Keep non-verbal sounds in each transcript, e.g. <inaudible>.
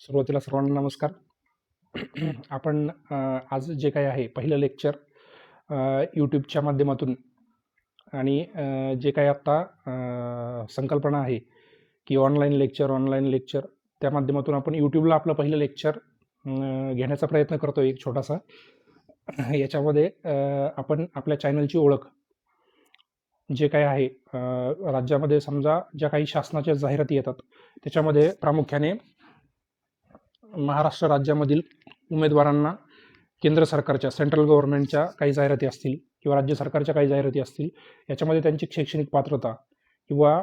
सुरुवातीला सर्वांना नमस्कार. <clears throat> आपण आज जे काही आहे पहिलं लेक्चर यूट्यूबच्या माध्यमातून. आणि जे काही आत्ता संकल्पना आहे की ऑनलाईन लेक्चर ऑनलाईन लेक्चर त्या माध्यमातून आपण यूट्यूबला आपलं पहिलं लेक्चर घेण्याचा प्रयत्न करतो एक छोटासा. याच्यामध्ये आपण आपल्या चॅनलची ओळख जे काय आहे राज्यामध्ये समजा ज्या काही शासनाच्या जाहिराती येतात त्याच्यामध्ये प्रामुख्याने महाराष्ट्र राज्यामधील उमेदवारांना केंद्र सरकारच्या सेंट्रल गव्हर्नमेंटच्या काही जाहिराती असतील किंवा राज्य सरकारच्या काही जाहिराती असतील याच्यामध्ये त्यांची शैक्षणिक पात्रता किंवा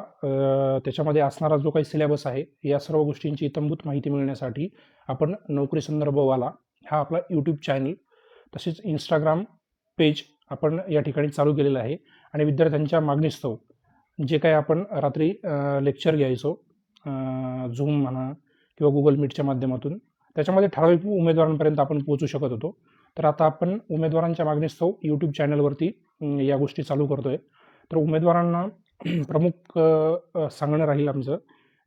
त्याच्यामध्ये असणारा जो काही सिलेबस आहे या सर्व गोष्टींची इतंभूत माहिती मिळण्यासाठी आपण नोकरी संदर्भवाला हा आपला यूट्यूब चॅनल तसेच इंस्टाग्राम पेज आपण या ठिकाणी चालू केलेलं आहे. आणि विद्यार्थ्यांच्या मागणीस्तव जे काही आपण रात्री लेक्चर घ्यायचो झूम म्हणा किंवा गुगल मीटच्या माध्यमातून. त्याच्यामध्ये ठराविक उमेदवारांपर्यंत आपण पोहोचू शकत होतो. तर आता आपण उमेदवारांच्या मागणीस्तव यूट्यूब चॅनलवरती या गोष्टी चालू करतो आहे तर उमेदवारांना <clears throat> प्रमुख सांगणं राहील आमचं.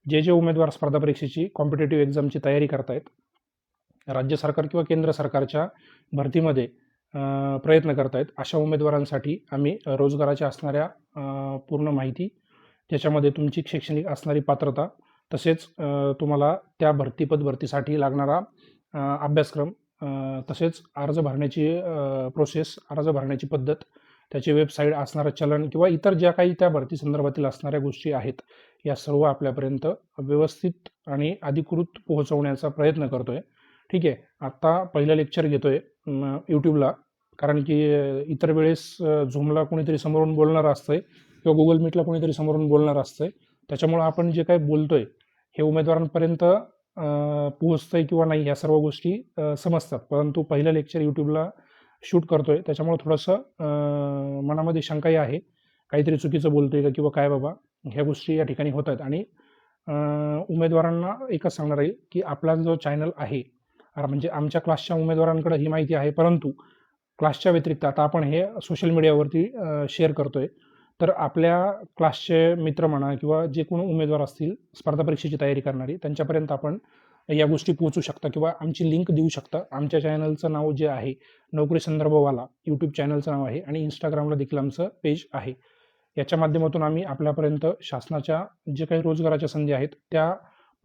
जे जे उमेदवार स्पर्धा परीक्षेची कॉम्पिटेटिव्ह एक्झामची तयारी करतायत राज्य सरकार किंवा केंद्र सरकारच्या भरतीमध्ये प्रयत्न करतायत अशा उमेदवारांसाठी आम्ही रोजगाराच्या असणाऱ्या पूर्ण माहिती ज्याच्यामध्ये तुमची शैक्षणिक असणारी पात्रता तसेच तुम्हाला त्या भरतीपद भरतीसाठी लागणारा अभ्यासक्रम तसेच अर्ज भरण्याची प्रोसेस अर्ज भरण्याची पद्धत त्याची वेबसाईट असणारं चलन किंवा इतर ज्या काही त्या भरती संदर्भातील असणाऱ्या गोष्टी आहेत या सर्व आपल्यापर्यंत व्यवस्थित आणि अधिकृत पोहोचवण्याचा प्रयत्न करतो आहे ठीक आहे? आत्ता पहिलं लेक्चर घेतो आहे यूट्यूबला कारण की इतर वेळेस झूमला कोणीतरी समोरून बोलणारं असतंय किंवा गुगल मीटला कोणीतरी समोरून बोलणार असतंय. त्याच्यामुळं आपण जे काही बोलतोय हे उमेदवारांपर्यंत पोहोचतंय किंवा नाही या सर्व गोष्टी समजतात. परंतु पहिलं लेक्चर यूट्यूबला शूट करतोय. त्याच्यामुळं थोडंसं मनामध्ये शंकाही आहे. काहीतरी चुकीचं बोलतोय का किंवा काय बाबा ह्या गोष्टी या ठिकाणी होत आहेत. आणि उमेदवारांना एकच सांगणार आहे की आपला जो चॅनल आहे म्हणजे आमच्या क्लासच्या उमेदवारांकडे ही माहिती आहे. परंतु क्लासच्या व्यतिरिक्त आता आपण हे सोशल मीडियावरती शेअर करतोय. तर आपल्या क्लासचे मित्र म्हणा किंवा जे कोण उमेदवार असतील स्पर्धा परीक्षेची तयारी करणारी त्यांच्यापर्यंत आपण या गोष्टी पोहोचू शकता किंवा आमची लिंक देऊ शकता. आमच्या चॅनलचं नाव जे आहे नोकरी संदर्भवाला यूट्यूब चॅनलचं नाव आहे आणि इंस्टाग्रामला देखील आमचं पेज आहे. याच्या माध्यमातून आम्ही आपल्यापर्यंत शासनाच्या जे काही रोजगाराच्या संधी आहेत त्या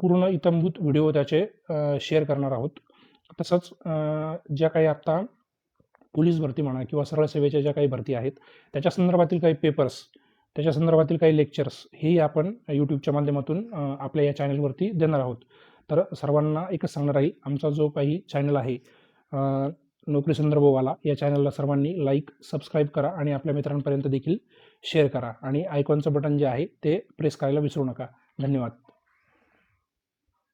पूर्ण इतंभूत व्हिडिओ त्याचे शेअर करणार आहोत. तसंच ज्या काही आत्ता पोलीस भरती म्हणा किंवा सरळ सेवेच्या ज्या काही भरती आहेत त्याच्या संदर्भातील काही पेपर्स त्याच्या संदर्भातील काही लेक्चर्स हेही आपण यूट्यूबच्या माध्यमातून आपल्या या चॅनलवरती देणार आहोत. तर सर्वांना एकच सांगणार आहे आमचा जो काही चॅनल आहे नोकरी संदर्भवाला या चॅनलला सर्वांनी लाईक सबस्क्राईब करा आणि आपल्या मित्रांपर्यंत देखील शेअर करा. आणि आयकॉनचं बटन जे आहे ते प्रेस करायला विसरू नका. धन्यवाद.